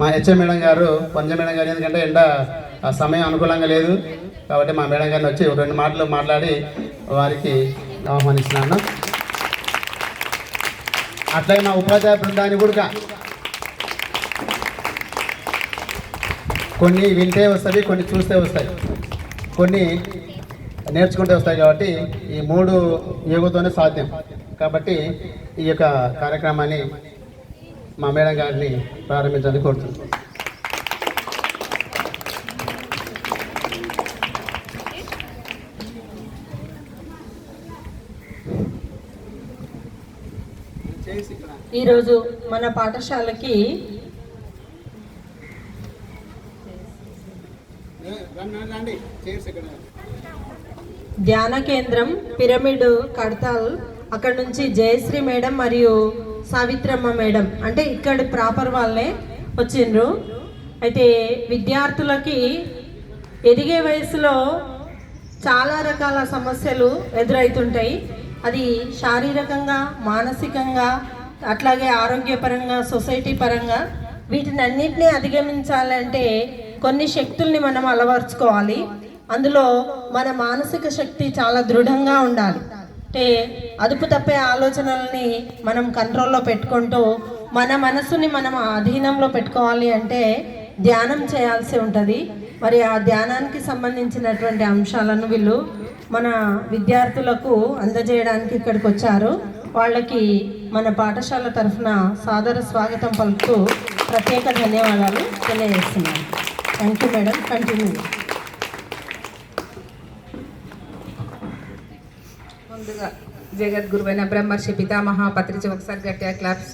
మా HM madam గారు పంజ madam గారు ఎందుకంటే ఎండ ఆ సమయం అనుకూలంగా లేదు. కాబట్టి మా మేడం గారిని వచ్చి రెండు మాటలు మాట్లాడి వారికి ఆహ్వానిస్తున్నాను. అట్లాగే మా ఉపాధ్యాయ బృందాన్ని కూడా కొన్ని వింటే వస్తాయి కొన్ని చూస్తే వస్తాయి. కొన్ని నేర్చుకుంటే వస్తాయి కాబట్టి ఈ మూడు యోగతోనే సాధ్యం. కాబట్టి ఈ యొక్క కార్యక్రమాన్ని మా మేడం గారిని ప్రారంభించాలని కోరుతున్నాను ఈరోజు మన పాఠశాలకి ధ్యాన కేంద్రం పిరమిడ్ కడతాల్ అక్కడ నుంచి జయశ్రీ మేడం మరియు సావిత్రమ్మ మేడం. అంటే ఇక్కడ ప్రాపర్ వాళ్ళే వచ్చిండ్రు. అయితే విద్యార్థులకి ఎదిగే వయసులో చాలా రకాల సమస్యలు ఎదురవుతుంటాయి అది శారీరకంగా మానసికంగా అట్లాగే ఆరోగ్యపరంగా సొసైటీ పరంగా వీటిని అన్నింటినీ అధిగమించాలంటే కొన్ని శక్తుల్ని మనం అలవర్చుకోవాలి. అందులో మన మానసిక శక్తి చాలా దృఢంగా ఉండాలి. అంటే అదుపు తప్పే ఆలోచనల్ని మనం కంట్రోల్లో పెట్టుకుంటూ మన మనసుని మనం అధీనంలో పెట్టుకోవాలి అంటే ధ్యానం చేయాల్సి ఉంటుంది. మరి ఆ ధ్యానానికి సంబంధించినటువంటి అంశాలను వీళ్ళు మన విద్యార్థులకు అందజేయడానికి ఇక్కడికి వచ్చారు వాళ్ళకి మన పాఠశాల తరఫున సాదర స్వాగతం పలుకుతూ ప్రత్యేక ధన్యవాదాలు తెలియజేస్తున్నాను. Thank you madam. కంటిన్యూ. జగద్గురువైన బ్రహ్మర్షి పితామహ పత్రిక ఒకసారి గట్టిగా క్లాప్స్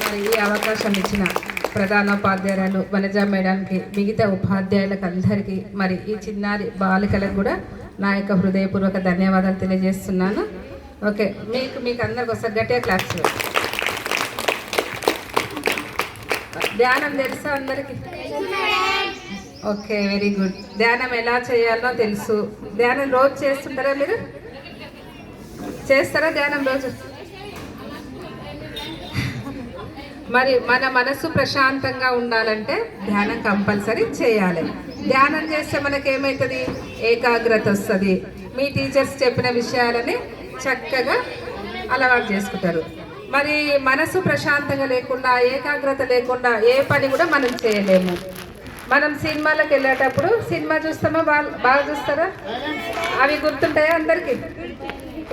మరి ఈ అవకాశం ఇచ్చిన ప్రధానోపాధ్యాయురాలు వనజా మేడానికి మిగతా ఉపాధ్యాయులకు అందరికీ మరి ఈ చిన్నారి బాలికలకు కూడా నా యొక్క హృదయపూర్వక ధన్యవాదాలు తెలియజేస్తున్నాను. ఓకే మీకు మీకు అందరికి ఒకసారి గట్టిగా క్లాప్స్ ధ్యానం తెలుసా అందరికీ? ఓకే వెరీ గుడ్ ధ్యానం ఎలా చేయాలో తెలుసు. ధ్యానం రోజు చేస్తుంటారా మీరు? చేస్తారా ధ్యానం రోజు? మరి మన మనసు ప్రశాంతంగా ఉండాలంటే ధ్యానం కంపల్సరీ చేయాలి. ధ్యానం చేస్తే మనకి ఏమవుతుంది ఏకాగ్రత వస్తుంది. మీ టీచర్స్ చెప్పిన విషయాలని చక్కగా అలవాటు చేసుకుంటారు. మరి మనసు ప్రశాంతంగా లేకుండా ఏకాగ్రత లేకుండా ఏ పని కూడా మనం చేయలేము. మనం సినిమాలకు వెళ్ళేటప్పుడు సినిమా చూస్తామా? బాగా బాగా చూస్తారా? అవి గుర్తుంటాయా అందరికీ?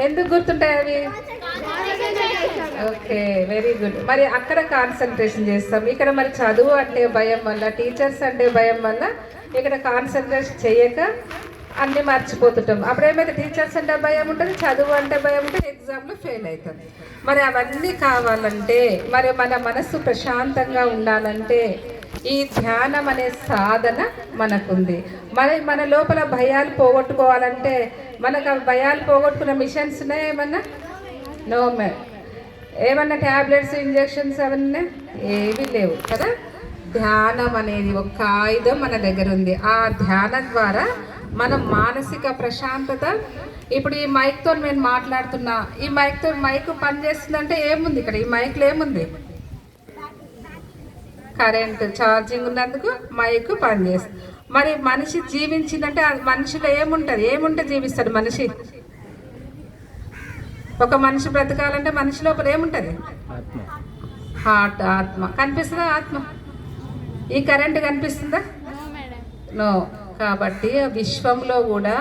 ఎందుకు గుర్తుంటాయి అవి? Okay very good. మరి అక్కడ కాన్సన్ట్రేషన్ చేస్తాం. ఇక్కడ మరి చదువు అంటే భయం వల్ల టీచర్స్ అంటే భయం వల్ల ఇక్కడ కాన్సన్ట్రేషన్ చేయక అన్ని మర్చిపోతుంటాం. అప్పుడు ఏమైతే టీచర్స్ అంటే భయం ఉంటుంది చదువు అంటే భయం ఉంటుంది ఎగ్జామ్లో ఫెయిల్ అవుతాం. మరి అవన్నీ కావాలంటే మరి మన మనస్సు ప్రశాంతంగా ఉండాలంటే ఈ ధ్యానం అనే సాధన మనకుంది. మరి మన లోపల భయాలు పోగొట్టుకోవాలంటే మనకు ఆ భయాలు పోగొట్టుకున్న మిషన్స్ ఉన్నాయా ఏమన్నా? నో మే ఏమన్నా ట్యాబ్లెట్స్ ఇంజెక్షన్స్ అవన్నీ ఏవి లేవు కదా? ధ్యానం అనేది ఒక ఆయుధం మన దగ్గర ఉంది. ఆ ధ్యానం ద్వారా మనం మానసిక ప్రశాంతత ఇప్పుడు ఈ మైక్తో నేను మాట్లాడుతున్నా. ఈ మైక్తో మైక్ పనిచేస్తుందంటే ఏముంది ఇక్కడ? ఈ మైక్లో ఏముంది? కరెంట్ ఛార్జింగ్ ఉన్నందుకు మైక్ పనిచేస్తుంది మరి మనిషి జీవించిందంటే మనిషిలో ఏముంటుంది? ఏముంటే జీవిస్తాడు మనిషి? ఒక మనిషి బ్రతకాలంటే మనిషి లోపల ఏముంటుంది? హార్ట్ ఆత్మ. కనిపిస్తుందా ఆత్మ? ఈ కరెంట్ కనిపిస్తుందా? నో. కాబట్టి ఆ విశ్వంలో కూడా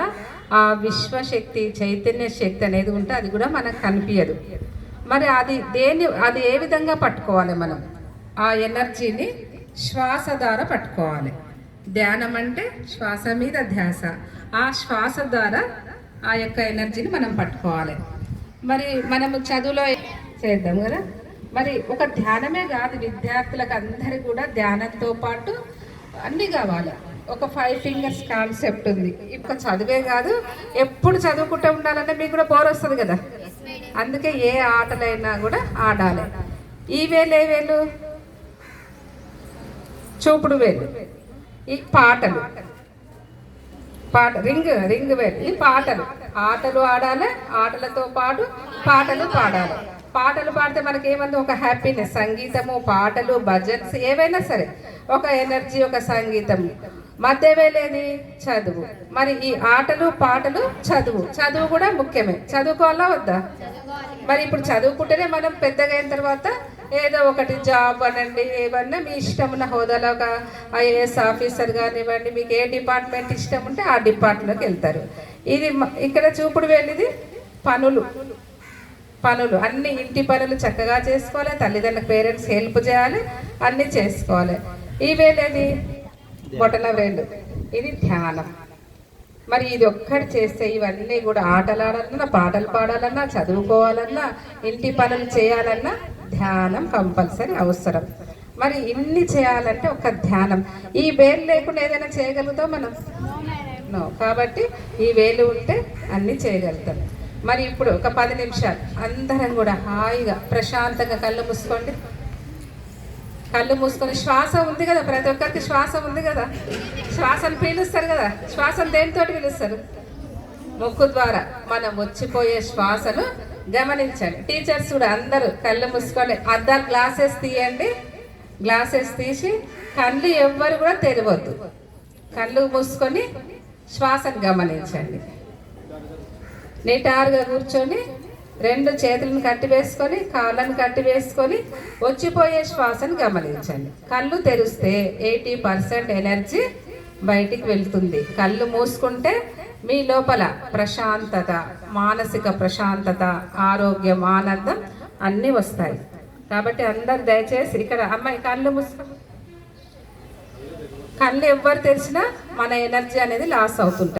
ఆ విశ్వశక్తి చైతన్య శక్తి అనేది ఉంటే అది కూడా మనకు కనిపించదు మరి అది దేన్ని అది ఏ విధంగా పట్టుకోవాలి మనం? ఆ ఎనర్జీని శ్వాస ద్వారా పట్టుకోవాలి. ధ్యానం అంటే శ్వాస మీద ధ్యాస. ఆ శ్వాస ద్వారా ఆ యొక్క ఎనర్జీని మనం పట్టుకోవాలి. మరి మనము చదువులో చేద్దాం కదా? మరి ఒక ధ్యానమే కాదు విద్యార్థులకు అందరికి కూడా ధ్యానంతో పాటు అన్నీ కావాలి. ఒక ఫైవ్ ఫింగర్స్ కాన్సెప్ట్ ఉంది. ఇప్పుడు చదివే కాదు ఎప్పుడు చదువుకుంటూ ఉండాలంటే మీకు కూడా బోర్ వస్తుంది కదా? అందుకే ఏ ఆటలైనా కూడా ఆడాలి. ఈ వేలు ఏ వేలు? చూపుడు వేలు. ఈ పాటలు. పాట రింగ్ రింగ్ వేలు. ఈ పాటలు. ఆటలు ఆడాలి ఆటలతో పాటు పాటలు పాడాలి. పాటలు పాడితే మనకి ఏమంది ఒక హ్యాపీనెస్ సంగీతము పాటలు భజన్స్ ఏవైనా సరే ఒక ఎనర్జీ ఒక సంగీతం మధ్య వేలేది? చదువు. మరి ఈ ఆటలు పాటలు చదువు. చదువు కూడా ముఖ్యమే. చదువుకోవాలా వద్దా? మరి ఇప్పుడు చదువుకుంటేనే మనం పెద్దగా అయిన తర్వాత ఏదో ఒకటి జాబ్ అనండి ఏమన్నా మీ ఇష్టం ఉన్న హోదాలో ఒక ఐఏఎస్ ఆఫీసర్ కానివ్వండి మీకు ఏ డిపార్ట్మెంట్ ఇష్టం ఉంటే ఆ డిపార్ట్మెంట్లోకి వెళ్తారు. ఇది ఇక్కడ చూపుడు వెళ్ళిది పనులు. పనులు. అన్ని ఇంటి పనులు చక్కగా చేసుకోవాలి తల్లిదండ్రుల పేరెంట్స్ హెల్ప్ చేయాలి అన్ని చేసుకోవాలి. ఈ వేలేది? బొటన వేలు. ఇది ధ్యానం. మరి ఇది ఒక్కటి చేస్తే ఇవన్నీ కూడా ఆటలు ఆడాలన్నా పాటలు పాడాలన్నా చదువుకోవాలన్నా ఇంటి పనులు చేయాలన్నా ధ్యానం కంపల్సరీ అవసరం. మరి ఇన్ని చేయాలంటే ఒక ధ్యానం. ఈ వేలు లేకుండా ఏదైనా చేయగలుగుతాం మనం? నో. కాబట్టి ఈ వేలు ఉంటే అన్ని చేయగలుగుతాం. మరి ఇప్పుడు ఒక పది నిమిషాలు. అందరం కూడా హాయిగా ప్రశాంతంగా కళ్ళు మూసుకోండి. కళ్ళు మూసుకొని శ్వాస ఉంది కదా ప్రతి ఒక్కరికి శ్వాస ఉంది కదా. శ్వాసను పీలుస్తారు కదా శ్వాసను దేనితో పీలుస్తారు? ముక్కు ద్వారా. మనం వచ్చిపోయే శ్వాసను గమనించండి టీచర్స్ కూడా అందరూ కళ్ళు మూసుకోండి. అద్దాలు గ్లాసెస్ తీయండి. గ్లాసెస్ తీసి కళ్ళు ఎవ్వరు కూడా తెరవద్దు. కళ్ళు మూసుకొని శ్వాసను గమనించండి. నిటారుగా కూర్చొని రెండు చేతులను కట్టి వేసుకొని కాళ్ళను కట్టి వేసుకొని వచ్చిపోయే శ్వాసను గమనించండి. కళ్ళు తెరిస్తే ఎయిటీ పర్సెంట్ ఎనర్జీ బయటికి వెళ్తుంది. కళ్ళు మూసుకుంటే మీ లోపల ప్రశాంతత మానసిక ప్రశాంతత ఆరోగ్యం ఆనందం అన్నీ వస్తాయి. కాబట్టి అందరు దయచేసి ఇక్కడ అమ్మాయి కళ్ళు మూసు కళ్ళు ఎవ్వరు తెరిచినా మన ఎనర్జీ అనేది లాస్ అవుతుంటుంది.